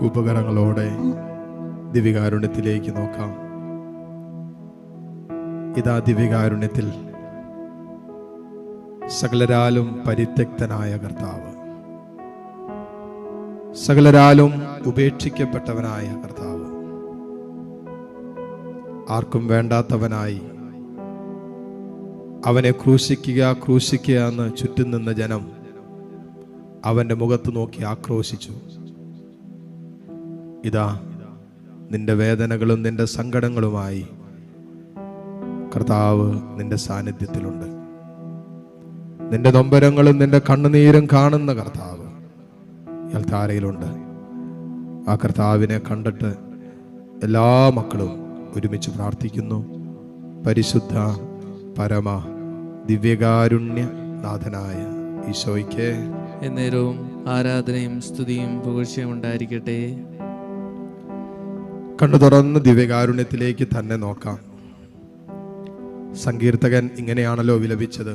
കൂപ്പകരങ്ങളോടെ ദിവ്യകാരുണ്യത്തിലേക്ക് നോക്കാം. ഇതാ ദിവ്യകാരുണ്യത്തിൽ സകലരാലും പരിത്യക്തനായ കർത്താവ്. സകലരാലും ഉപേക്ഷിക്കപ്പെട്ടവനായ കർത്താവ്. ആർക്കും വേണ്ടാത്തവനായി അവനെ ക്രൂശിക്കുക ക്രൂശിക്കുക എന്ന് ചുറ്റും നിന്ന ജനം അവന്റെ മുഖത്ത് നോക്കി ആക്രോശിച്ചു. ഇതാ നിന്റെ വേദനകളും നിന്റെ സങ്കടങ്ങളുമായി കർത്താവ് നിന്റെ സാന്നിധ്യത്തിലുണ്ട്. നിന്റെ നൊമ്പരങ്ങളും നിന്റെ കണ്ണുനീരും കാണുന്ന കർത്താവ് താരയിലുണ്ട്. ആ കർത്താവിനെ കണ്ടിട്ട് എല്ലാ മക്കളും ഒരുമിച്ച് പ്രാർത്ഥിക്കുന്നു. പരിശുദ്ധ പരമ ദിവ്യകാരുണ്യ നാഥനായ ഈശോയ്ക്ക്. എന്നേരവും ആരാധനയും സ്തുതിയും പുകഴ്ചയും ഉണ്ടായിരിക്കട്ടെ. കണ്ണു തുറന്ന് ദിവ്യകാരുണ്യത്തിലേക്ക് തന്നെ നോക്കാം. സങ്കീർത്തകൻ ഇങ്ങനെയാണല്ലോ വിലപിച്ചത്.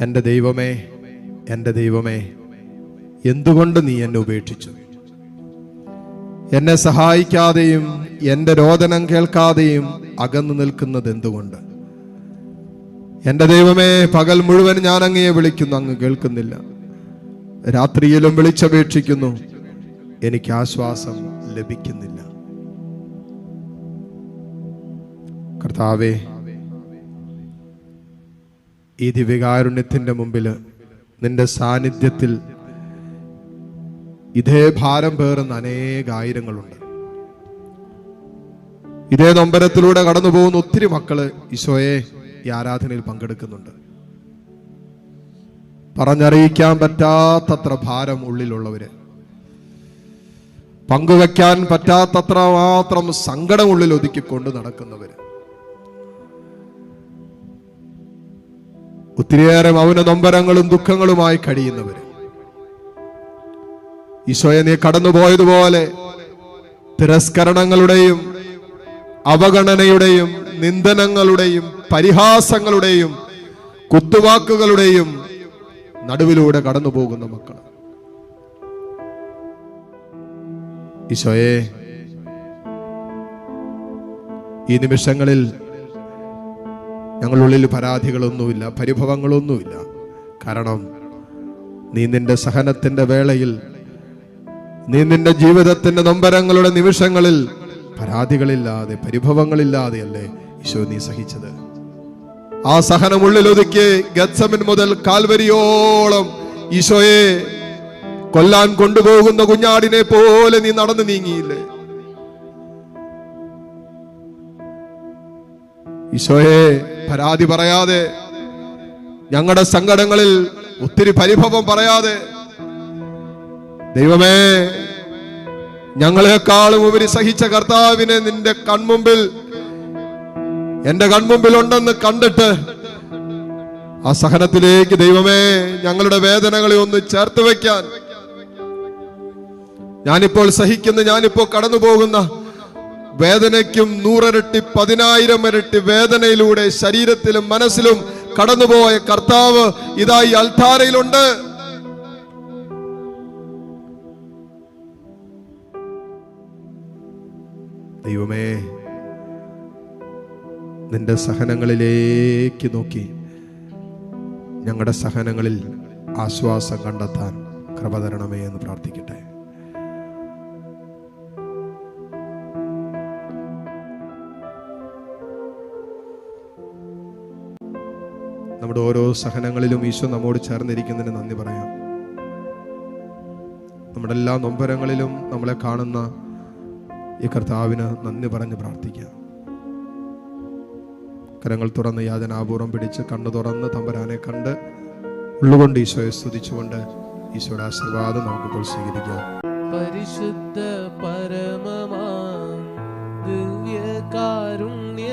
എന്റെ ദൈവമേ എന്റെ ദൈവമേ എന്തുകൊണ്ട് നീ എന്നെ ഉപേക്ഷിച്ചു? എന്നെ സഹായിക്കാതെയും എന്റെ രോദനം കേൾക്കാതെയും അകന്നു നിൽക്കുന്നത് എന്തുകൊണ്ട്? എന്റെ ദൈവമേ പകൽ മുഴുവൻ ഞാൻ അങ്ങയെ വിളിക്കുന്നു അങ്ങ് കേൾക്കുന്നില്ല. രാത്രിയിലും വിളിച്ചപേക്ഷിക്കുന്നു. എനിക്ക് ആശ്വാസം ലഭിക്കുന്നില്ല. കർത്താവേ ഈ ദിവ്യകാരുണ്യത്തിന്റെ മുമ്പിൽ നിന്റെ സാന്നിധ്യത്തിൽ ഇതേ ഭാരം പേറുന്ന അനേകായിരങ്ങളുണ്ട്. ഇതേ നൊമ്പരത്തിലൂടെ കടന്നു പോകുന്ന ഒത്തിരി മക്കൾ ഈശോയെ ഈ ആരാധനയിൽ പങ്കെടുക്കുന്നുണ്ട്. പറഞ്ഞറിയിക്കാൻ പറ്റാത്തത്ര ഭാരം ഉള്ളിലുള്ളവര്. പങ്കുവെക്കാൻ പറ്റാത്തത്ര മാത്രം സങ്കടമുള്ളിൽ ഒതുക്കി ഒതുക്കിക്കൊണ്ട് നടക്കുന്നവര്. ഒത്തിരിയേറെ മൗന നൊമ്പരങ്ങളും ദുഃഖങ്ങളുമായി കഴിയുന്നവര്. ഈശോയെ നീ കടന്നുപോയതുപോലെ തിരസ്കരണങ്ങളുടെയും അവഗണനയുടെയും നിന്ദനങ്ങളുടെയും പരിഹാസങ്ങളുടെയും കുത്തുവാക്കുകളുടെയും നടുവിലൂടെ കടന്നു പോകുന്ന മക്കൾ ഈശോയെ ഈ നിമിഷങ്ങളിൽ ഞങ്ങളുള്ളിൽ പരാതികളൊന്നുമില്ല പരിഭവങ്ങളൊന്നുമില്ല. കാരണം നീ നിന്റെ സഹനത്തിന്റെ വേളയിൽ നീ നിന്റെ ജീവിതത്തിന്റെ നൊമ്പരങ്ങളുടെ നിമിഷങ്ങളിൽ പരാതികളില്ലാതെ പരിഭവങ്ങളില്ലാതെയല്ലേ ഈശോ നീ സഹിച്ചത്? ആ സഹനം ഉള്ളിൽ ഒതുക്കി ഗത്സമിൻ മുതൽ കാൽവരിയോളം ഈശോയെ കൊല്ലാൻ കൊണ്ടുപോകുന്ന കുഞ്ഞാടിനെ പോലെ നീ നടന്നു നീങ്ങിയില്ലേ? ഈശോയെ പരാതി പറയാതെ ഞങ്ങളുടെ സങ്കടങ്ങളിൽ ഒത്തിരി പരിഭവം പറയാതെ ദൈവമേ ഞങ്ങളെക്കാളും ഉപരി സഹിച്ച കർത്താവിനെ നിന്റെ കൺമുമ്പിൽ എന്റെ കൺമുമ്പിൽ ഉണ്ടെന്ന് കണ്ടിട്ട് ആ സഹനത്തിലേക്ക് ദൈവമേ ഞങ്ങളുടെ വേദനകളെ ഒന്ന് ചേർത്ത് വെക്കാൻ ഞാനിപ്പോൾ സഹിക്കുന്ന ഞാനിപ്പോൾ കടന്നു പോകുന്ന വേദനയ്ക്കും നൂറരട്ടി പതിനായിരം ഇരട്ടി വേദനയിലൂടെ ശരീരത്തിലും മനസ്സിലും കടന്നുപോയ കർത്താവ് ഇതായി അൽത്താരയിലുണ്ട്. ദൈവമേ നിന്റെ സഹനങ്ങളിലേക്ക് നോക്കി. ഞങ്ങളുടെ സഹനങ്ങളിൽ ആശ്വാസം കണ്ടെത്താൻ കൃപ തരണമേ എന്ന് പ്രാർത്ഥിക്കട്ടെ. നമ്മുടെ ഓരോ സഹനങ്ങളിലും ഈശോ നമ്മോട് ചേർന്നിരിക്കുന്നതിന് നന്ദി പറയാം. നമ്മുടെ എല്ലാ നൊമ്പരങ്ങളിലും നമ്മളെ കാണുന്ന ഈ കർത്താവിന് നന്ദി പറഞ്ഞ് പ്രാർത്ഥിക്കാം. കരങ്ങൾ തുറന്ന് യാതനാപൂർവം പിടിച്ച് കണ്ണു തുറന്ന് തമ്പരാനെ കണ്ട് ഉള്ളുകൊണ്ട് ഈശോയെ സ്തുതിച്ചുകൊണ്ട് ഈശോയുടെ ആശീർവാദം നമുക്കിപ്പോൾ സ്വീകരിക്കാം. പരിശുദ്ധ പരമമാ ദിവ്യകാരുണ്യ